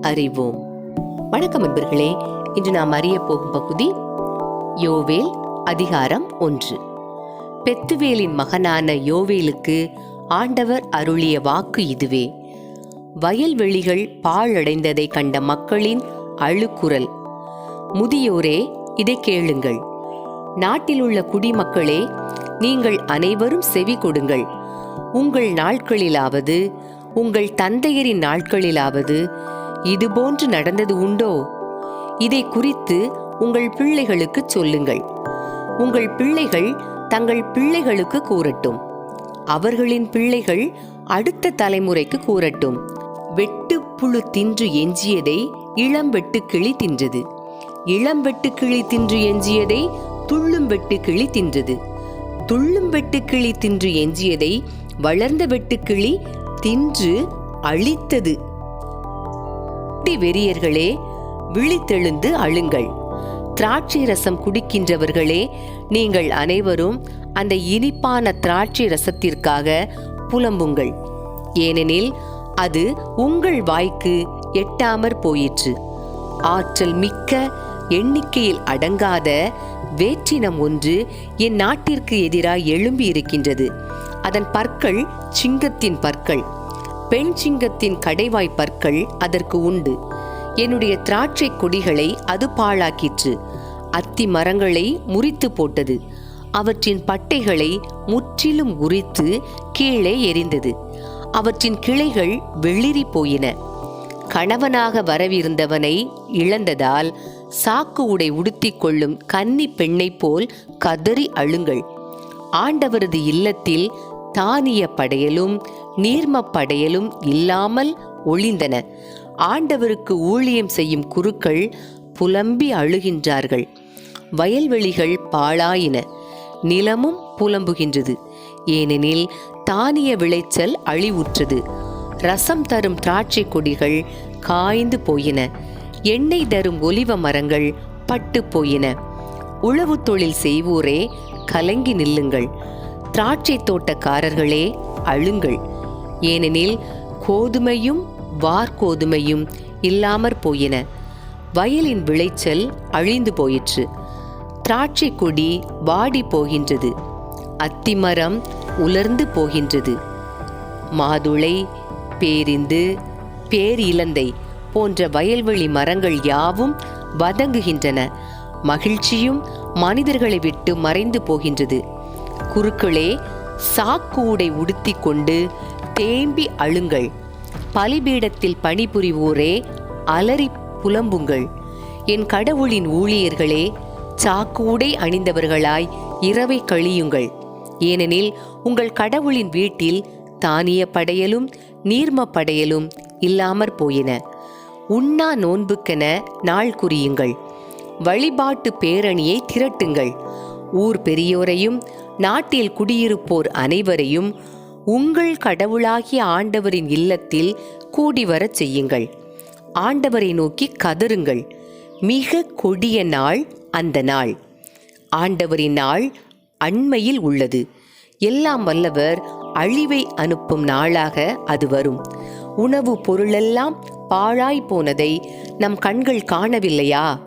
அறிவோம். வணக்கம் அன்பர்களே இன்று நாம் அறிய போகும் பகுதி யோவேல் அதிகாரம் ஒன்று. பெத்துவேலின் மகனான யோவேலுக்கு ஆண்டவர் அருளிய வாக்கு இதுவே. வயல்வெளிகள் பாழடைந்ததை கண்ட மக்களின் அழுக்குரல் முதியோரே இதை கேளுங்கள். நாட்டிலுள்ள குடிமக்களே நீங்கள் அனைவரும் செவி கொடுங்கள். உங்கள் நாட்களிலாவது உங்கள் தந்தையரின் நாட்களிலாவது இதுபோன்று நடந்தது உண்டோ? இதை குறித்து உங்கள் பிள்ளைகளுக்கு சொல்லுங்கள். உங்கள் பிள்ளைகள் தங்கள் பிள்ளைகளுக்கு கூறட்டும். அவர்களின் பிள்ளைகள் அடுத்த தலைமுறைக்கு கூறட்டும். வெட்டுப்புழு தின்று எஞ்சியதை இளம் வெட்டுக்கிளி தின்றது. இளம் வெட்டுக்கிளி தின்று எஞ்சியதை துள்ளும் வெட்டுக்கிளி தின்றது. துள்ளும் வெட்டுக்கிளி தின்று எஞ்சியதை வளர்ந்த வெட்டுக்கிளி தின்று அழித்தது. குட்டி வெறியர்களே விழித்தெழுந்து அழுங்கள். திராட்சை ரசம் குடிக்கின்றவர்களே நீங்கள் அனைவரும் அந்த இனிப்பான திராட்சை ரசத்திற்காக புலம்புங்கள். ஏனெனில் அது உங்கள் வாய்க்கு எட்டாமற் போயிற்று. ஆற்றல் மிக்க எண்ணிக்கையில் அடங்காத வேற்றினம் ஒன்று என் நாட்டிற்கு எதிராக எழும்பி இருக்கின்றது அதன் பற்கள் சிங்கத்தின் பற்கள். பெண் சிங்கத்தின் கடைவாய் பற்கள் அதற்கு உண்டு. என்னுடைய திராட்சை கொடிகளை அது பாழாக்கிற்று. அத்தி மரங்களை முறித்து போட்டது. அவற்றின் பட்டைகளை முற்றிலும் உரித்து கீழே எரிந்தது அவற்றின் கிளைகள் வெளிரி போயின. கணவனாக வரவிருந்தவனை இழந்ததால் சாக்கு உடை உடுத்திக் கொள்ளும் கன்னி பெண்ணைப் போல் கதறி அழுங்கள். ஆண்டவரது இல்லத்தில் தானிய படையலும் நீர்ம படையலும் இல்லாமல் ஒளிந்தன. ஆண்டவருக்கு ஊழியம் செய்யும் குருக்கள் புலம்பி அழுகின்றார்கள். வயல்வெளிகள் பாழாயின. நிலமும் புலம்புகின்றது. ஏனெனில் தானிய விளைச்சல் அழிவுற்றது. ரசம் தரும் திராட்சை கொடிகள் காய்ந்து போயின. எண்ணெய் தரும் ஒலிவ மரங்கள் பட்டு போயின. உழவு தொழில் செய்வோரே கலங்கி நில்லுங்கள். திராட்சை தோட்டக்காரர்களே அழுங்கள். ஏனெனில் கோதுமையும் வார்கோதுமையும் இல்லாமற் போயின. வயலின் விளைச்சல் அழிந்து போயிற்று. திராட்சை கொடி வாடி போகின்றது. அத்திமரம் உலர்ந்து போகின்றது. மாதுளை பேரிந்து பேரிலந்தை போன்ற வயல்வெளி மரங்கள் யாவும் வதங்குகின்றன. மகிழ்ச்சியும் மனிதர்களை விட்டு மறைந்து போகின்றது. குருக்களே சாக்கூடை உடுத்தி கொண்டு தேம்பி அழுங்கள். பலிபீடத்தில் பணிபுரிவோரே அலறி புலம்புங்கள். என் கடவுளின் ஊழியர்களே சாக்கூடை அணிந்தவர்களாய் இரவை கழியுங்கள். ஏனெனில் உங்கள் கடவுளின் வீட்டில் தானிய படையலும் நீர்ம படையலும் இல்லாமற் போயின. உண்ணா நோன்புக்கென நாள் குறியுங்கள். வழிபாட்டு பேரணியை திரட்டுங்கள். ஊர் பெரியோரையும் நாட்டில் குடியிருப்போர் அனைவரையும் உங்கள் கடவுளாகிய ஆண்டவரின் இல்லத்தில் கூடி வரச் செய்யுங்கள். ஆண்டவரை நோக்கி கதறுங்கள். மிக கொடிய நாள் அந்த நாள். ஆண்டவரின் நாள் அண்மையில் உள்ளது. எல்லாம் வல்லவர் அழிவை அனுப்பும் நாளாக அது வரும். உணவு பொருளெல்லாம் பாழாய் போனதை நம் கண்கள் காணவில்லையா?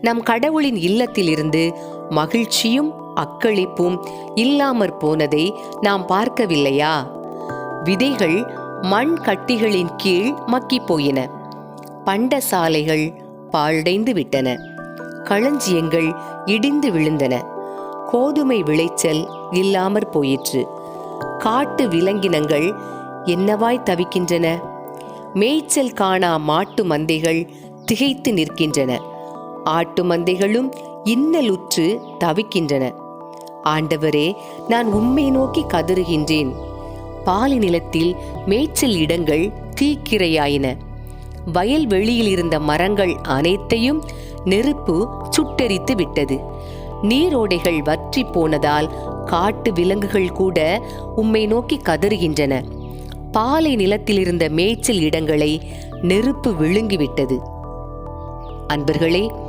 நம் கடவுளின் இல்லத்திலிருந்து மகிழ்ச்சியும் அக்களிப்பும் இல்லாமற் போனதை நாம் பார்க்கவில்லையா? விதைகள் மண் கட்டிகளின் கீழ் மக்கிப் போயின. பண்டசாலைகள் பாழடைந்து விட்டன. களஞ்சியங்கள் இடிந்து விழுந்தன. கோதுமை விளைச்சல் இல்லாமற் போயிற்று. காட்டு விலங்கினங்கள் என்னவாய் தவிக்கின்றன? மேய்ச்சல் காணா மாட்டு மந்தைகள் திகைத்து நிற்கின்றன. ஆட்டு மந்தைகளும் இன்னலுற்று தவிக்கின்றன. ஆண்டவரே நான் உண்மை நோக்கி கதறுகின்றேன். பாலை நிலத்தில் மேய்ச்சல் இடங்கள் தீக்கிரையாயின. வயல் வெளியில் இருந்த மரங்கள் அனைத்தையும் நெருப்பு சுட்டெரித்து விட்டது. நீரோடைகள் வற்றி போனதால் காட்டு விலங்குகள் கூட உம்மை நோக்கி கதறுகின்றன. பாலை நிலத்தில் இருந்த மேய்ச்சல் இடங்களை நெருப்பு விழுங்கிவிட்டது. அன்பர்களே